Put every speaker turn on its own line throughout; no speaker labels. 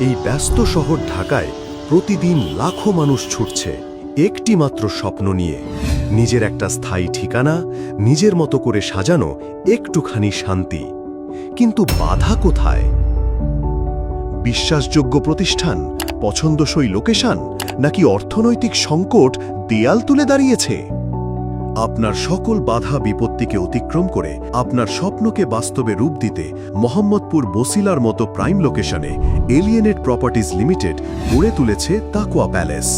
এই ব্যস্ত শহর ঢাকায় প্রতিদিন লাখো মানুষ ছুটছে একটি মাত্র স্বপ্ন নিয়ে। নিজের একটা স্থায়ী ঠিকানা, নিজের মতো করে সাজানো একটুখানি শান্তি। কিন্তু বাধা কোথায়? বিশ্বাসযোগ্য প্রতিষ্ঠান, পছন্দসই লোকেশন, নাকি অর্থনৈতিক সংকট দেয়াল তুলে দাঁড়িয়েছে? আপনার সকল বাধা বিপত্তিকে অতিক্রম করে আপনার স্বপ্নকে বাস্তবে রূপ দিতে মোহাম্মদপুর বসিলার মতো প্রাইম লোকেশনে এলিয়েনেট প্রপার্টিজ লিমিটেড গড়ে তুলেছে তাকোয়া প্যালেস।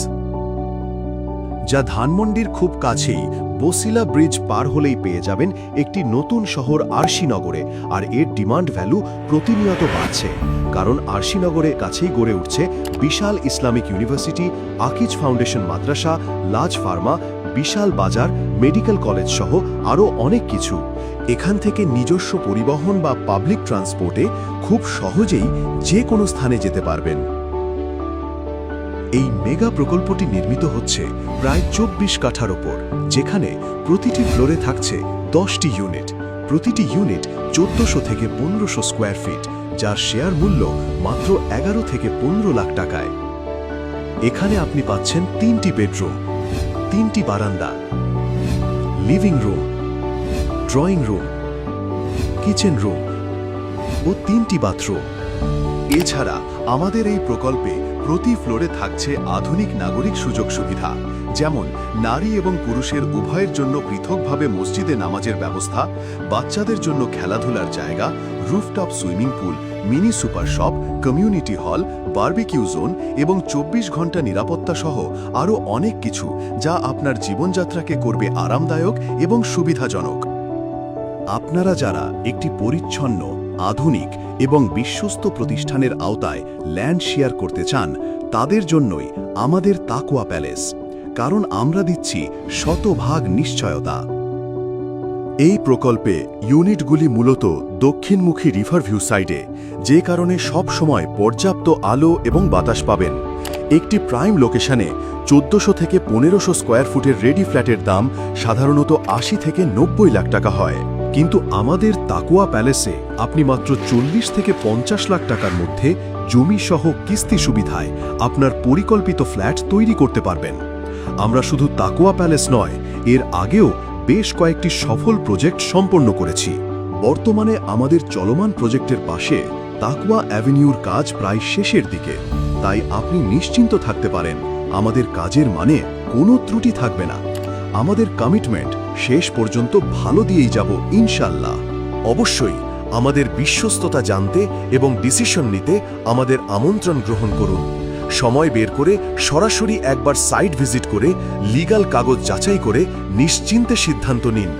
যা ধানমন্ডির খুব কাছেই বসিলা ব্রিজ পার হলেই পেয়ে যাবেন একটি নতুন শহর আরশিনগরে, আর এর ডিমান্ড ভ্যালু প্রতিনিয়ত বাড়ছে, কারণ আরশিনগরের কাছেই গড়ে উঠছে বিশাল ইসলামিক ইউনিভার্সিটি, আকিজ ফাউন্ডেশন মাদ্রাসা, লাজ ফার্মা বিশাল বাজার, মেডিকেল কলেজ সহ আরও অনেক কিছু। এখান থেকে নিজস্ব পরিবহন বা পাবলিক ট্রান্সপোর্টে খুব সহজেই যে কোনো স্থানে যেতে পারবেন। এই মেগা প্রকল্পটি নির্মিত হচ্ছে প্রায় চব্বিশ কাঠার ওপর, যেখানে প্রতিটি ফ্লোরে থাকছে দশটি ইউনিট। প্রতিটি ইউনিট চোদ্দশো থেকে পনেরোশো স্কোয়ার ফিট, যার শেয়ার মূল্য মাত্র এগারো থেকে পনেরো লাখ টাকায়। এখানে আপনি পাচ্ছেন তিনটি বেডরুম তিনটি বারান্দা। Living room drawing room kitchen room ও তিনটি বাথরুম এছাড়া আমাদের এই প্রকল্পে প্রতি ফ্লোরে থাকছে আধুনিক নাগরিক সুযোগ সুবিধা, যেমন নারী এবং পুরুষের উভয়ের জন্য পৃথকভাবে মসজিদে নামাজের ব্যবস্থা, বাচ্চাদের জন্য খেলাধুলার জায়গা rooftop swimming pool mini super shop, community hall, barbecue zone এবং চব্বিশ ঘণ্টা নিরাপত্তা সহ আরও অনেক কিছু যা আপনার জীবনযাত্রাকে করবে আরামদায়ক এবং সুবিধাজনক। আপনারা যারা একটি পরিচ্ছন্ন, আধুনিক এবং বিশ্বস্ত প্রতিষ্ঠানের আওতায় ল্যান্ড শেয়ার করতে চান, তাদের জন্যই আমাদের তাকোয়া প্যালেস, কারণ আমরা দিচ্ছি শতভাগ নিশ্চয়তা। এই প্রকল্পে ইউনিটগুলি মূলত দক্ষিণমুখী রিভারভিউ সাইডে, যে কারণে সব সময় পর্যাপ্ত আলো এবং বাতাস পাবেন। একটি প্রাইম লোকেশনে চোদ্দশো থেকে পনেরোশো স্কোয়ার ফুটের রেডি ফ্ল্যাটের দাম সাধারণত আশি থেকে নব্বই লাখ টাকা হয়। কিন্তু আমাদের তাকুয়া প্যালেসে আপনি মাত্র চল্লিশ থেকে পঞ্চাশ লাখ টাকার মধ্যে জমি সহ কিস্তি সুবিধায় আপনার পরিকল্পিত ফ্ল্যাট তৈরি করতে পারবেন। আমরা শুধু তাকুয়া প্যালেস নয়, এর আগেও বেশ কয়েকটি সফল প্রজেক্ট সম্পন্ন করেছি। বর্তমানে আমাদের চলমান প্রজেক্টের পাশে তাকুয়া অ্যাভিনিউর কাজ প্রায় শেষের দিকে। তাই আপনি নিশ্চিন্ত থাকতে পারেন, আমাদের কাজের মানে কোনো ত্রুটি থাকবে না। আমাদের কমিটমেন্ট শেষ পর্যন্ত ভালো দিয়েই যাব ইনশাল্লাহ অবশ্যই আমাদের বিশ্বস্ততা জানতে এবং ডিসিশন নিতে আমাদের আমন্ত্রণ গ্রহণ করুন। সময় বের করে সরাসরি একবার সাইট ভিজিট করে লিগাল কাগজ যাচাই করে নিশ্চিন্তে সিদ্ধান্ত নিন।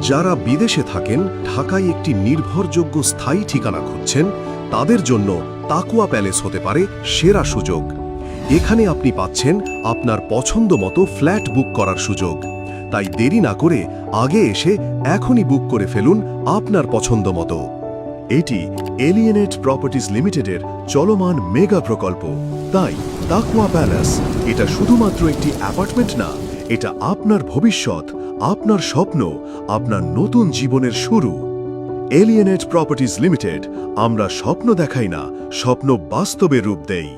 যারা বিদেশে থাকেন, ঢাকায় একটি নির্ভরযোগ্য স্থায়ী ঠিকানা খুঁজছেন, তাদের জন্য তাকুয়া প্যালেস হতে পারে সেরা সুযোগ। এখানে আপনি পাচ্ছেন আপনার পছন্দ মতো ফ্ল্যাট বুক করার সুযোগ। তাই দেরি না করে আগে এসে এখনই বুক করে ফেলুন আপনার পছন্দ মতো। এটি এলিয়েনেট প্রপার্টিজ লিমিটেডের চলমান মেগা প্রকল্প। তাই তাকুয়া প্যালেস এটা শুধুমাত্র একটি অ্যাপার্টমেন্ট না, এটা আপনার ভবিষ্যৎ, আপনার স্বপ্ন, আপনার নতুন জীবনের শুরু। এলিয়েনেট প্রপার্টিজ লিমিটেড আমরা স্বপ্ন দেখাই না, স্বপ্ন বাস্তবে রূপ দেই।